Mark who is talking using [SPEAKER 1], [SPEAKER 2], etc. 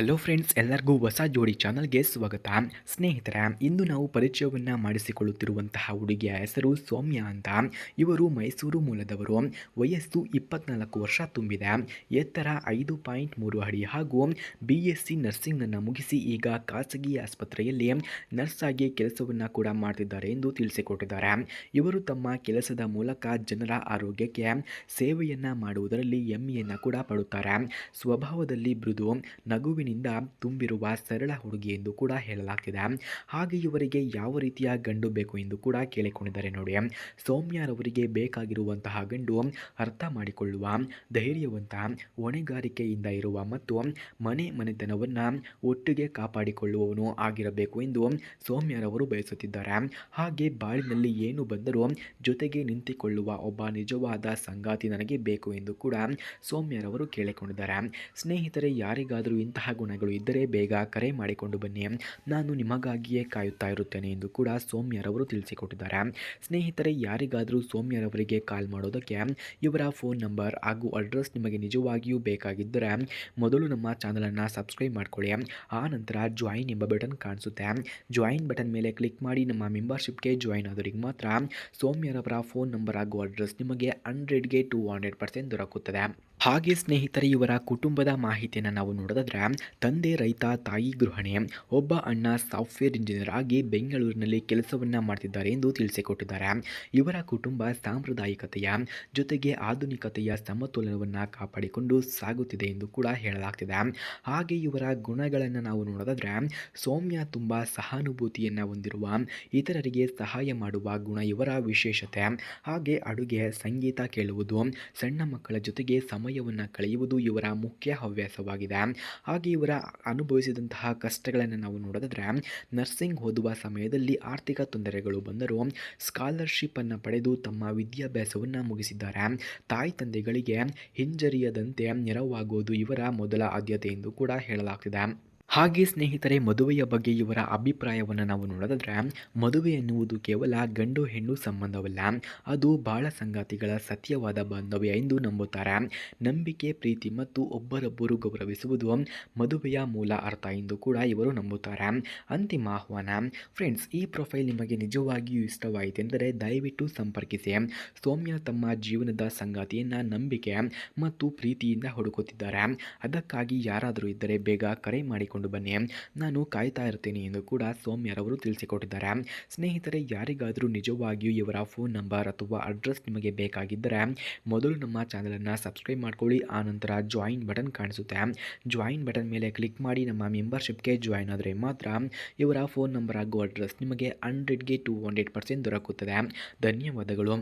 [SPEAKER 1] Hello friends ಎಲ್ಲರಿಗೂ ಹೊಸ ಜೋಡಿ ಚಾನಲ್ಗೆ ಸ್ವಾಗತ. ಸ್ನೇಹಿತರೆ, ಇಂದು ನಾವು ಪರಿಚಯವನ್ನು ಮಾಡಿಸಿಕೊಳ್ಳುತ್ತಿರುವಂತಹ ಹುಡುಗಿಯ ಹೆಸರು ಸೌಮ್ಯ ಅಂತ. ಇವರು ಮೈಸೂರು ಮೂಲದವರು. ವಯಸ್ಸು ಇಪ್ಪತ್ನಾಲ್ಕು ವರ್ಷ ತುಂಬಿದೆ. ಎತ್ತರ ಐದು ಪಾಯಿಂಟ್ ಮೂರು ಅಡಿ ಹಾಗೂ ಬಿ ಎಸ್ ಸಿ ನರ್ಸಿಂಗನ್ನು ಮುಗಿಸಿ ಈಗ ಖಾಸಗಿ ಆಸ್ಪತ್ರೆಯಲ್ಲಿ ನರ್ಸ್ ಆಗಿ ಕೆಲಸವನ್ನು ಕೂಡ ಮಾಡ್ತಿದ್ದಾರೆ ಎಂದು ತಿಳಿಸಿಕೊಟ್ಟಿದ್ದಾರೆ. ಇವರು ತಮ್ಮ ಕೆಲಸದ ಮೂಲಕ ಜನರ ಆರೋಗ್ಯಕ್ಕೆ ಸೇವೆಯನ್ನು ಮಾಡುವುದರಲ್ಲಿ ಹೆಮ್ಮೆಯನ್ನು ಕೂಡ ಪಡುತ್ತಾರೆ. ಸ್ವಭಾವದಲ್ಲಿ ಮೃದು ನಗುವಿನಿಂದ ತುಂಬಿರುವ ಸರಳ ಹುಡುಗಿ ಎಂದು ಕೂಡ ಹೇಳಲಾಗ್ತಿದೆ. ಹಾಗೆ ಇವರಿಗೆ ಯಾವ ರೀತಿಯ ಗಂಡು ಬೇಕು ಎಂದು ಕೂಡ ಕೇಳಿಕೊಂಡಿದ್ದಾರೆ ನೋಡಿ. ಸೌಮ್ಯರವರಿಗೆ ಬೇಕಾಗಿರುವಂತಹ ಗಂಡು ಅರ್ಥ ಮಾಡಿಕೊಳ್ಳುವ, ಧೈರ್ಯವಂತ, ಹೊಣೆಗಾರಿಕೆಯಿಂದ ಇರುವ ಮತ್ತು ಮನೆ ಮನೆತನವನ್ನು ಒಟ್ಟಿಗೆ ಕಾಪಾಡಿಕೊಳ್ಳುವವನು ಆಗಿರಬೇಕು ಎಂದು ಸೌಮ್ಯರವರು ಬಯಸುತ್ತಿದ್ದಾರೆ. ಹಾಗೆ ಬಾಳಿನಲ್ಲಿ ಏನು ಬಂದರೂ ಜೊತೆಗೆ ನಿಂತಿಕೊಳ್ಳುವ ಒಬ್ಬ ನಿಜವಾದ ಸಂಗಾತಿ ನನಗೆ ಬೇಕು ಎಂದು ಕೂಡ ಸೌಮ್ಯರವರು ಕೇಳಿಕೊಂಡಿದ್ದಾರೆ. ಸ್ನೇಹಿತರೆ, ಯಾರಿಗಾದರೂ ಇಂತಹ ಗುಣಗಳು ಇದ್ದರೆ ಬೇಗ ಕರೆ ಮಾಡಿಕೊಂಡು ಬನ್ನಿ. ನಾನು ನಿಮಗಾಗಿಯೇ ಕಾಯುತ್ತಾ ಇರುತ್ತೇನೆ ಎಂದು ಕೂಡ ಸೌಮ್ಯರವರು ತಿಳಿಸಿಕೊಟ್ಟಿದ್ದಾರೆ. ಸ್ನೇಹಿತರೆ, ಯಾರಿಗಾದರೂ ಸೌಮ್ಯರವರಿಗೆ ಕಾಲ್ ಮಾಡೋದಕ್ಕೆ ಇವರ ಫೋನ್ ನಂಬರ್ ಹಾಗೂ ಅಡ್ರೆಸ್ ನಿಮಗೆ ನಿಜವಾಗಿಯೂ ಬೇಕಾಗಿದ್ದರೆ ಮೊದಲು ನಮ್ಮ ಚಾನಲನ್ನು ಸಬ್ಸ್ಕ್ರೈಬ್ ಮಾಡಿಕೊಳ್ಳಿ. ಆ ನಂತರ ಜಾಯಿನ್ ಎಂಬ ಬಟನ್ ಕಾಣಿಸುತ್ತೆ. ಜಾಯಿನ್ ಬಟನ್ ಮೇಲೆ ಕ್ಲಿಕ್ ಮಾಡಿ ನಮ್ಮ ಮೆಂಬರ್ಶಿಪ್ಗೆ ಜಾಯಿನ್ ಆದವರಿಗೆ ಮಾತ್ರ ಸೌಮ್ಯರವರ ಫೋನ್ ನಂಬರ್ ಹಾಗೂ ಅಡ್ರೆಸ್ ನಿಮಗೆ ಹಂಡ್ರೆಡ್ಗೆ ಟು ಹಂಡ್ರೆಡ್ ಪರ್ಸೆಂಟ್ ದೊರಕುತ್ತದೆ. ಹಾಗೆ ಸ್ನೇಹಿತರೆ, ಇವರ ಕುಟುಂಬದ ಮಾಹಿತಿಯನ್ನು ನಾವು ನೋಡೋದಾದ್ರೆ, ತಂದೆ, ರೈತ, ತಾಯಿ, ಗೃಹಿಣಿ, ಒಬ್ಬ ಅಣ್ಣ, ಸಾಫ್ಟ್ವೇರ್ ಇಂಜಿನಿಯರ್ ಆಗಿ ಬೆಂಗಳೂರಿನಲ್ಲಿ ಕೆಲಸವನ್ನು ಮಾಡ್ತಿದ್ದಾರೆ ಎಂದು ತಿಳಿಸಿಕೊಟ್ಟಿದ್ದಾರೆ. ಇವರ ಕುಟುಂಬ ಸಾಂಪ್ರದಾಯಿಕತೆಯ ಜೊತೆಗೆ ಆಧುನಿಕತೆಯ ಸಮತೋಲನವನ್ನು ಕಾಪಾಡಿಕೊಂಡು ಸಾಗುತ್ತಿದೆ ಎಂದು ಕೂಡ ಹೇಳಲಾಗ್ತಿದೆ. ಹಾಗೆ ಇವರ ಗುಣಗಳನ್ನು ನಾವು ನೋಡೋದಾದ್ರೆ, ಸೌಮ್ಯ ತುಂಬ ಸಹಾನುಭೂತಿಯನ್ನು ಹೊಂದಿರುವ, ಇತರರಿಗೆ ಸಹಾಯ ಮಾಡುವ ಗುಣ ಇವರ ವಿಶೇಷತೆ. ಹಾಗೆ ಅಡುಗೆ, ಸಂಗೀತ ಕೇಳುವುದು, ಸಣ್ಣ ಮಕ್ಕಳ ಜೊತೆಗೆ ಸಮಯವನ್ನು ಕಳೆಯುವುದು ಇವರ ಮುಖ್ಯ ಹವ್ಯಾಸವಾಗಿದೆ. ಹಾಗೆ ಇವರ ಅನುಭವಿಸಿದಂತಹ ಕಷ್ಟಗಳನ್ನು ನಾವು ನೋಡಿದ್ರೆ ನರ್ಸಿಂಗ್ ಓದುವ ಸಮಯದಲ್ಲಿ ಆರ್ಥಿಕ ತೊಂದರೆಗಳು ಬಂದರೂ ಸ್ಕಾಲರ್ಶಿಪ್ಪನ್ನು ಪಡೆದು ತಮ್ಮ ವಿದ್ಯಾಭ್ಯಾಸವನ್ನು ಮುಗಿಸಿದ್ದಾರೆ. ತಾಯಿ ತಂದೆಗಳಿಗೆ ಹಿಂಜರಿಯದಂತೆ ನೆರವಾಗುವುದು ಇವರ ಮೊದಲ ಆದ್ಯತೆ ಎಂದು ಕೂಡ ಹೇಳಲಾಗ್ತಿದೆ. ಹಾಗೆ ಸ್ನೇಹಿತರೆ, ಮದುವೆಯ ಬಗ್ಗೆ ಇವರ ಅಭಿಪ್ರಾಯವನ್ನು ನಾವು ನೋಡೋದಾದ್ರೆ, ಮದುವೆ ಎನ್ನುವುದು ಕೇವಲ ಗಂಡು ಹೆಣ್ಣು ಸಂಬಂಧವಲ್ಲ. ಅದು ಬಾಳ ಸಂಗಾತಿಗಳ ಸತ್ಯವಾದ ಬಾಂಧವ್ಯ ಎಂದು ನಂಬುತ್ತಾರೆ. ನಂಬಿಕೆ, ಪ್ರೀತಿ ಮತ್ತು ಒಬ್ಬರೊಬ್ಬರು ಗೌರವಿಸುವುದು ಮದುವೆಯ ಮೂಲ ಅರ್ಥ ಎಂದು ಕೂಡ ಇವರು ನಂಬುತ್ತಾರೆ. ಅಂತಿಮ ಆಹ್ವಾನ. ಫ್ರೆಂಡ್ಸ್, ಈ ಪ್ರೊಫೈಲ್ ನಿಮಗೆ ನಿಜವಾಗಿಯೂ ಇಷ್ಟವಾಯಿತೆಂದರೆ ದಯವಿಟ್ಟು ಸಂಪರ್ಕಿಸಿ. ಸೌಮ್ಯ ತಮ್ಮ ಜೀವನದ ಸಂಗಾತಿಯನ್ನು ನಂಬಿಕೆ ಮತ್ತು ಪ್ರೀತಿಯಿಂದ ಹುಡುಕುತ್ತಿದ್ದಾರೆ. ಅದಕ್ಕಾಗಿ ಯಾರಾದರೂ ಇದ್ದರೆ ಬೇಗ ಕರೆ ಮಾಡಿಕೊಂಡು ಬನ್ನಿ. ನಾನು ಕಾಯ್ತಾ ಇರ್ತೀನಿ ಎಂದು ಕೂಡ ಸೌಮ್ಯರವರು ತಿಳಿಸಿಕೊಟ್ಟಿದ್ದಾರೆ. ಸ್ನೇಹಿತರೆ, ಯಾರಿಗಾದರೂ ನಿಜವಾಗಿಯೂ ಇವರ ಫೋನ್ ನಂಬರ್ ಅಥವಾ ಅಡ್ರೆಸ್ ನಿಮಗೆ ಬೇಕಾಗಿದ್ದರೆ ಮೊದಲು ನಮ್ಮ ಚಾನಲನ್ನು ಸಬ್ಸ್ಕ್ರೈಬ್ ಮಾಡ್ಕೊಳ್ಳಿ ಆನಂತರ ಜಾಯಿನ್ ಬಟನ್ ಕಾಣಿಸುತ್ತೆ. ಜಾಯಿನ್ ಬಟನ್ ಮೇಲೆ ಕ್ಲಿಕ್ ಮಾಡಿ ನಮ್ಮ ಮೆಂಬರ್ಶಿಪ್ಗೆ ಜಾಯಿನ್ ಆದರೆ ಮಾತ್ರ ಇವರ ಫೋನ್ ನಂಬರ್ ಹಾಗೂ ಅಡ್ರೆಸ್ ನಿಮಗೆ ಹಂಡ್ರೆಡ್ಗೆ ಟು ಹಂಡ್ರೆಡ್ ಪರ್ಸೆಂಟ್ ದೊರಕುತ್ತದೆ. ಧನ್ಯವಾದಗಳು.